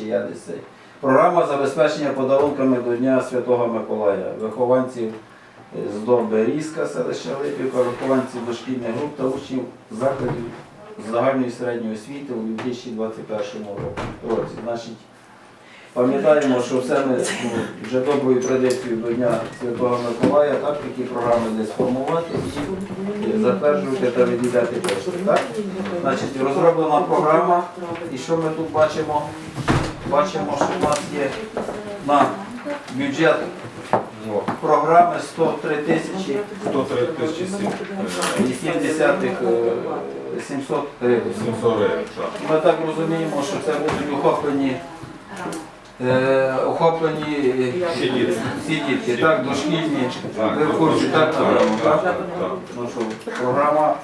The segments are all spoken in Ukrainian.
чи я десь цей. Програма забезпечення подарунками до Дня Святого Миколая. Вихованців з Довби Різка, селища Липівка, вихованців дошкільних груп та учнів закладів загальної середньої освіти у 2021 році. Значить, пам'ятаємо, що все ми ну, вже доброю традицією до Дня Святого Миколая, так, такі програми десь формувати і затверджувати та виділяти кошти. Значить, розроблена програма, і що ми тут бачимо? Бачимо, що в нас є на бюджет програми 103 тисячі 103 тисячі 70 е, 700 гривень. 700 гривень. Ми так розуміємо, що це будуть охоплені, е, охоплені е, Всі діти. дітки, так, дошкільні, ви в курсі, так, напевно, так. Ну що, програма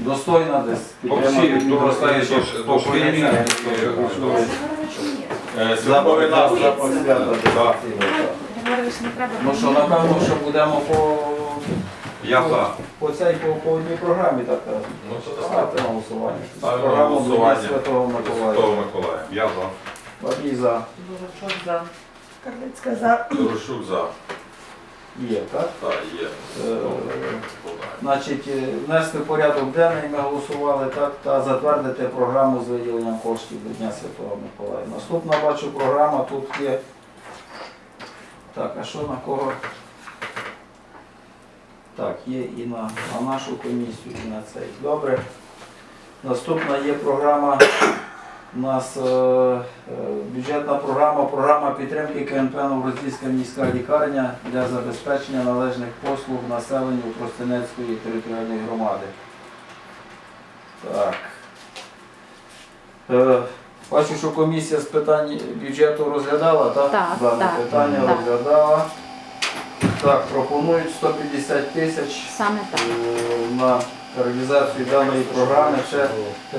достойна десь По всі підтримати доростаючі дошкільні, е. Так. Не треба. Ну що, напевно, що будемо по, Я за. по цій по, по одній програмі так е, Ну, це так. ставити на голосування. Ставимо на Програму голосування. Святого Миколая. Святого Миколая. Я за. Бабій за. Бурашок за. Карлицька за. Дорошук за. Є, так? Так, є. Е, Значить, е, внести в порядок денний ми голосували так, та затвердити програму з виділенням коштів до Дня Святого Миколая. Наступна бачу програма, тут є. Так, а що на кого? Так, є і на, на нашу комісію, і на цей. Добре. Наступна є програма. У нас е, е, бюджетна програма, програма підтримки КНП Новороздільська міська лікарня для забезпечення належних послуг населенню Простинецької територіальної громади. Так. Е, бачу, що комісія з питань бюджету розглядала, так? Так, Дане так, питання так. розглядала. Так, пропонують 150 тисяч Саме так. на реалізацію даної програми. Це,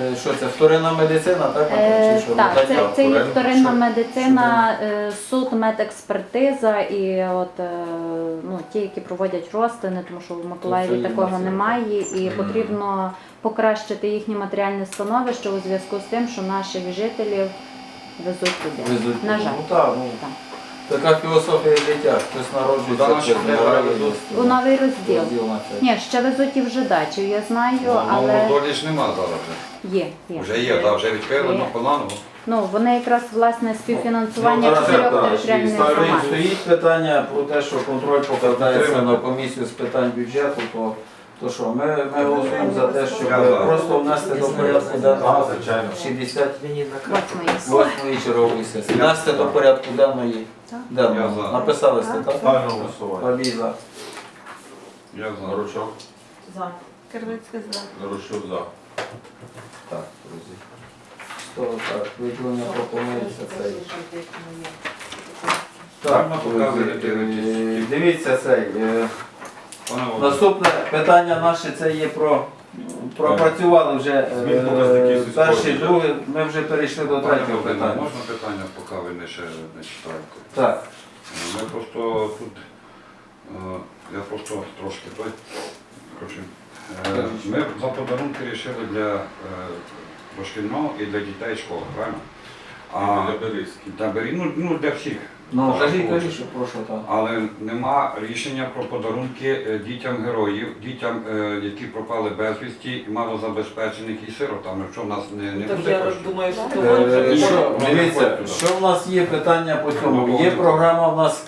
е, що це, вторинна медицина, так? Е, Чи що? так, це, це є вторинна, медицина, е, суд, медекспертиза і от е, ну, ті, які проводять розтини, тому що в це Миколаєві є такого немає, і потрібно покращити їхнє матеріальне становище у зв'язку з тим, що наших жителів везуть туди. Везуть. На жаль. Ну так, ну, Так. Така філософія життя. Хтось народжується, хтось вмирає. везуть? Розділ. Ні, ще везуть і в жидачу, я знаю, Ну, долі ж нема зараз вже. є. є. Вже є, так, вже відкрили на плану. Ну, вони якраз власне співфінансування Ну, чотирьох територіальних стоїть- громад. Стоїть питання про те, що контроль покладається на комісію з питань бюджету, то, то що, ми, ми голосуємо за те, щоб просто внести до порядку денного звичайно. 68-ї чергової сесії. Внести до порядку денної. Денного. Написали сте, так? Ставлю голосування. Бабій за. Я за. Ручок. За. Карлицька за. Дорошук за. Так, друзі. Сто, так, виділення пропонується цей. Так, друзі, показуєте, е, дивіться цей. Пане Володимире. Наступне питання наше це є про. Пропрацювали вже е, Змін показників сільського перший, бюджету. другий, ми вже перейшли до Пане третього Володимире, питання. Можна питання, поки ви не ще не читаєте? Так, Ми просто тут, е, я просто трошки той. коротше, е, Ми за подарунки вирішили для е, дошкільного і для дітей школи, правильно? А для Бері- ну, ну для всіх. Ну Так, кажіть, що про що прошу так. Але нема рішення про подарунки е, дітям героїв, дітям, е, які пропали безвісті, малозабезпечених і сиротами. Що в нас не, не Так буде я коштів? думаю, що Е, того що, ну, Дивіться, ну, що в нас є питання по цьому? Ну, Є ну, програма в нас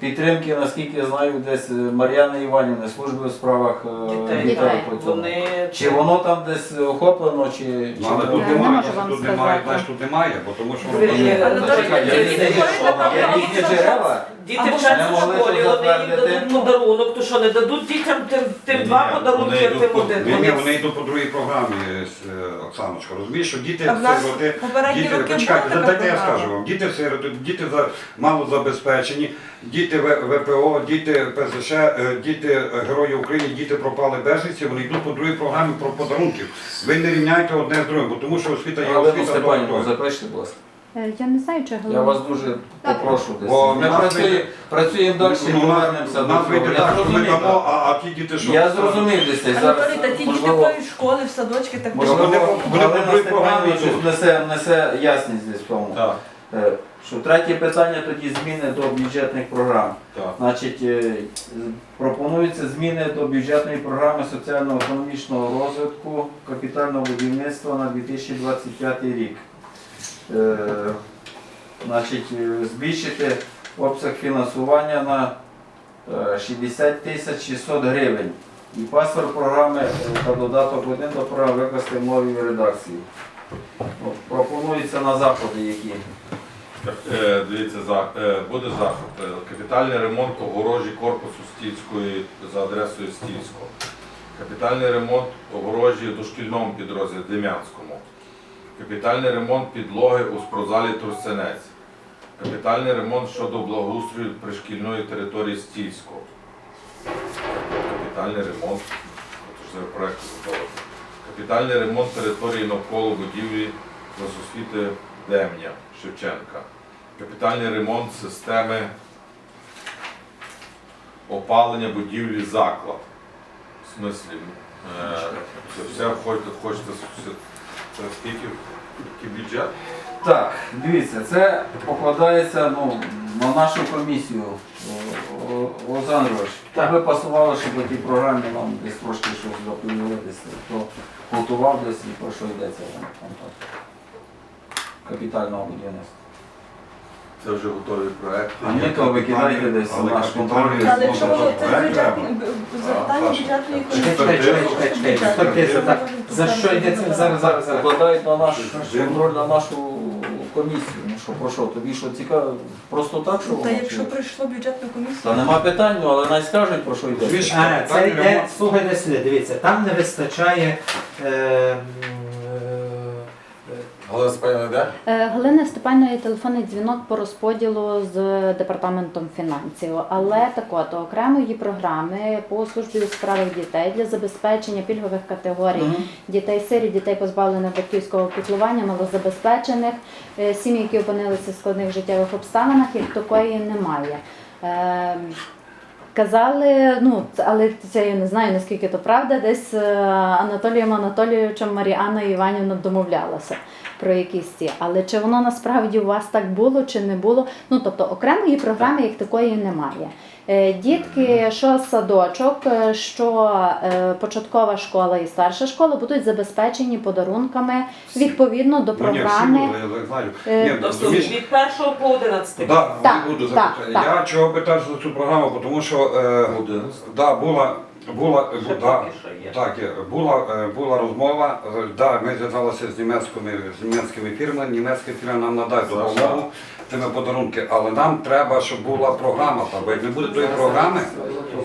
підтримки, наскільки я знаю, десь Мар'яна Мар'яни Іванівни, служби у справах е, дітей, Дітей. по цьому. вони Чи воно там десь охоплено, чи, Ну, але чи тут не немає, можу вам тут немає, сказати. знаєш, тут немає, бо тому що воно чекай, я я на різні джерела. Діти вчаться не в школі, вони їм дадуть подарунок, то що не дадуть дітям тим, тим два Ні, подарунки, а тим один. Ні, ні, Вони йдуть по другій програмі, е, Оксаночка. Розумієш, що діти А в нас сироти, попередні діти, роки почекайте, була така дайте я програма? скажу вам, діти сироти, діти за малозабезпечені, діти В- ВПО, діти ПЗШ, е, діти е, Герої України, діти пропали безвісті, вони йдуть по другій програмі про подарунків. Ви не рівняйте одне з другим, бо тому що освіта є Галину освіта. Степанівну добре. запишіть, будь ласка. Е, Я не знаю, чи Я вас дуже попрошу десь. Бо Ми нас працюємо, працюємо далі, Ну, повернемося до нас цього. вийде Я так, що ми зрозумів, дамо, а, а ті діти, що... Я зрозумів десь зараз. Анатолій, та ті діти можливо, школи, в садочки, так можливо, Вони- вони Галина попри Степанівна внесе, внесе ясність десь в тому. Так, Е, Що третє питання тоді зміни до бюджетних програм. так. Значить, е, пропонуються зміни до бюджетної програми соціально-економічного розвитку капітального будівництва на 2025 рік. Е, Значить, е, збільшити обсяг фінансування на е, 60 тисяч 600 гривень. І паспорт програми е, та додаток 1 до програми викласти в новій редакції. Пропонується на заходи, які. Е, Дивіться, е, буде заход. Е, Капітальний ремонт огорожі корпусу Стільської за адресою Стільського. Капітальний ремонт огорожі дошкільному підрозділі Дем'янському. Капітальний ремонт підлоги у спортзалі Тростянець. Капітальний ремонт щодо благоустрою пришкільної території Стільського. Капітальний ремонт. Це проект. Капітальний ремонт території навколо будівлі освіти Демня Шевченка. Капітальний ремонт системи опалення будівлі заклад. В смислі, е, це все хочете скільки бюджет? Так, дивіться, це покладається ну, на нашу комісію. Олександрович. Олександр так би пасувало, щоб у тій програмі нам десь трошки щось доповіли, десь хто готував десь і про що йдеться там, там, там. капітального будівництва. Це вже готові проекти. А мені то ви кидаєте десь наш контроль. Але якщо це воно запитання бюджетної комісії. За що йдеться зараз, зараз, зараз. На наш контроль на нашу комісію. Ну що, про що, тобі що цікаво? Просто так, що Та воно? якщо прийшло бюджетну комісію, Та нема питань, ну, але най скажуть, про що йдеться. А, це йде, слухайте сюди, дивіться, там не вистачає. Е, м, е, Галина Степанівна, де? Галини Степанної телефонний дзвінок по розподілу з департаментом фінансів, але так от окремої програми по службі у справах дітей для забезпечення пільгових категорій Мгм. дітей сирі, дітей позбавлених батьківського піклування, малозабезпечених, е, сім'ї, які опинилися в складних життєвих обставинах, як такої немає. Казали, ну але це я не знаю наскільки то правда. Десь е, Анатолієм Анатолійовичем Маріана Іванівна домовлялася про якісь ці. Але чи воно насправді у вас так було чи не було? Ну тобто окремої програми як такої немає. Е, Дітки, що садочок, е, що е, початкова школа і старша школа будуть забезпечені подарунками відповідно до Ну, ні, всі програми. були, я знаю. Ні, тобто розумієш, від першого по одинадцятий. Да, Так, не буду так. Я чого питаю за цю програму, тому що е, да, була, була, Ще да, поки що є. так, є. була, е, була розмова, е, да, ми зв'язалися з німецькими, з німецькими фірмами, німецькі фірми нам надають допомогу тими подарунки, але нам треба, щоб була програма, та, бо як не буде тої програми,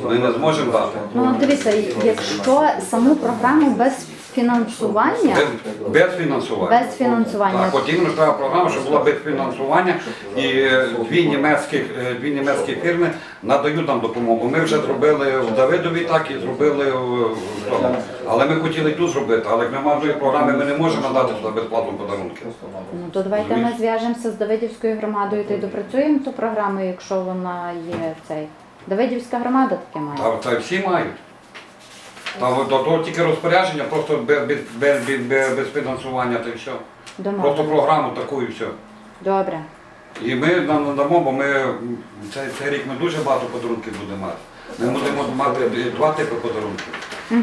ми не зможемо дати. Ну дивіться, якщо саму програму без фінансування. Без, без фінансування. Без фінансування. Так, от іменно ж треба програма, щоб була без фінансування. І е, дві німецькі, е, дві німецькі фірми надають нам допомогу. Ми вже зробили в Давидові, так і зробили в в тому. Але ми хотіли і тут зробити, але як немає тої програми, ми не можемо надати сюди безплатно подарунки. Ну то давайте ми зв'яжемося з Давидівською громадою та й допрацюємо ту програму, якщо вона є цей. Давидівська громада таке має. Та це всі мають. Та до того тільки розпорядження, просто без, без, без, без, без фінансування, та й все. Просто програму таку і все. Добре. І ми нам надамо, бо ми цей, цей рік ми дуже багато подарунків будемо мати. Ми будемо мати два типи подарунків.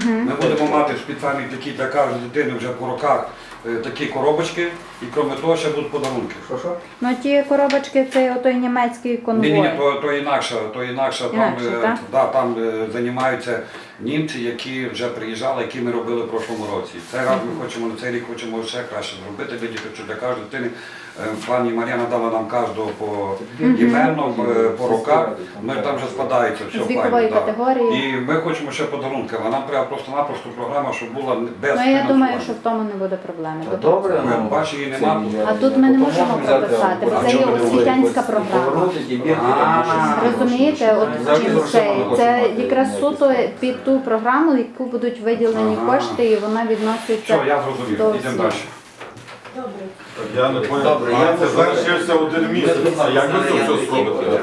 Ми будемо мати спеціальні такі для кожної дитини вже по роках е, такі коробочки, і крім того ще будуть подарунки. Що, що? Ну ті коробочки, це отой німецький конвой. Ні, ні, то, то інакше, то інакше, там, Інакше, там, так? да, там е, займаються німці, які вже приїжджали, які ми робили в прошлому році. Цей раз ми хочемо на цей рік хочемо ще краще зробити, видіти, для кожної дитини. Е, Пані Мар'яна дала нам кожного по іменно, е, по руках. Ми там вже складається все З файно, да. категорії. І ми хочемо ще подарунки, але нам треба просто-напросто програма, щоб була без Ну я думаю, що в тому не буде проблеми. Та добре, Ми ну, бачимо, її нема. А тут ми не можемо взяти, прописати, а бо це є не освітянська програма. Повернути ті бірки, А, там. Розумієте, от Завжди чим грошима це, не хочемо це мати. якраз суто під ту програму, яку будуть виділені Ага. кошти, і вона відноситься Все, я зрозумів, до йдемо всіх. далі. Добре. Я не понял. Добре, А я це можу зараз місяць. А як ви це все зробите?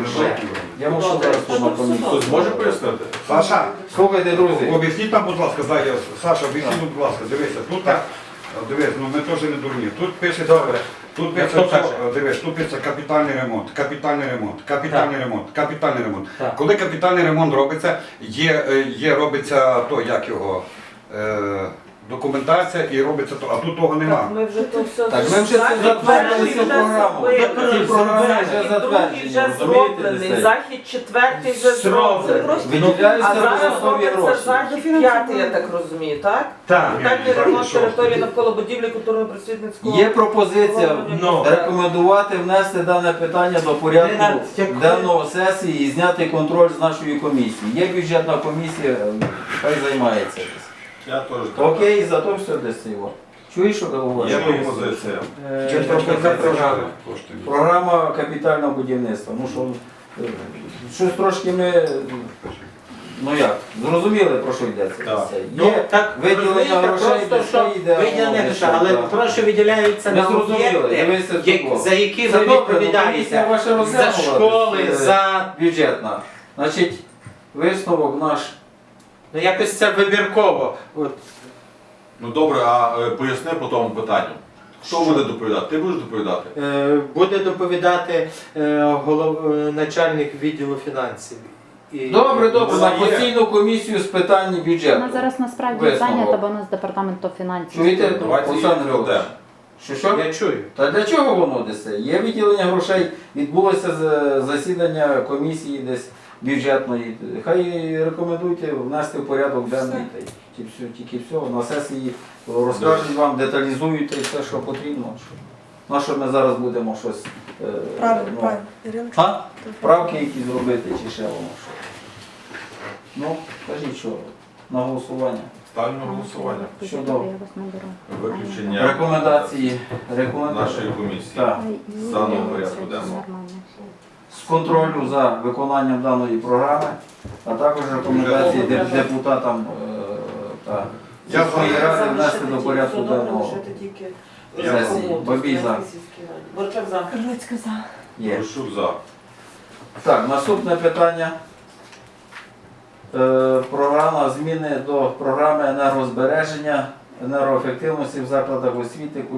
Я можу зараз на комісію. Хтось може пояснити? Саша, Слухайте, друзі. об'ясніть нам, будь ласка, знає, Саша, об'ясніть, будь ласка, дивися, тут так, дивись, ну ми теж не дурні. Тут пише, Добре. тут пише, хто каже? що, дивись, тут пише капітальний ремонт, капітальний ремонт, капітальний ремонт, капітальний ремонт. Так. Коли капітальний ремонт робиться, є, е, є робиться то, як його, е, документація і робиться то, а тут того нема. Ми вже то все Так, ми вже це затвердили цю програму. Ці програми вже затверджені, вже розумієте, зроблений, десь? захід четвертий вже зроблений. Виділяються А зараз робиться гроші. захід п'ятий, я так розумію, так? Так. Капітальний захід ремонт території навколо будівлі культурно-просвітницького. Є пропозиція Ну. рекомендувати внести дане питання до порядку денного сесії і зняти контроль з нашої комісії. Є бюджетна комісія, хай займається. Я теж так. Окей, зато все десь його. Чуєш, що ти говориш? Є пропозиція. Е, Чи пропозиція програми. Кошти. Програма капітального будівництва. Ну що, е, щось трошки ми, е, ну як, зрозуміли про що йдеться. Так. Це Ну, Є так, виділення розумієте, грошей, просто десь що йде, виділення грошей, але так. про що виділяються Ми на зрозуміли, об'єкти, дивися як- за які ви відповідаєте. За школи, е, за... бюджетна. Значить, висновок наш. Ну якось це вибірково. От. Ну добре, а е, поясни по тому питанню. Хто буде доповідати? Ти будеш доповідати? Е, Буде доповідати е, голов... е, начальник відділу фінансів. І- Добре, добре, Ну, на є. постійну комісію з питань бюджету. Вона зараз насправді Висновок. зайнята, бо у нас департаменту фінансів. Чуєте? Давайте її Олександр. Що що? Я чую. Та для чого воно десь? Є виділення грошей, відбулося з- засідання комісії десь бюджетної. Хай рекомендуйте внести в порядок денний. та й все- Тільки все. На сесії розкажуть вам, деталізують все, що потрібно. На що ми зараз будемо щось. е, Правильно, ну, правильно. А? Правки якісь зробити чи ще воно що. Ну, кажіть, що на голосування. Ставлю на голосування. Щодо-. Виключення Рекомендації. Рекомендації. нашої комісії. Так. З даного порядку денного. З контролю за виконанням даної програми, а також рекомендації депутатам е, та Я сільської ради внести до порядку денного. кому, Бабій за. Борчак за. Карлицька за. Є. За. Так, наступне питання. Е, Програма зміни до програми енергозбереження, енергоефективності в закладах освіти.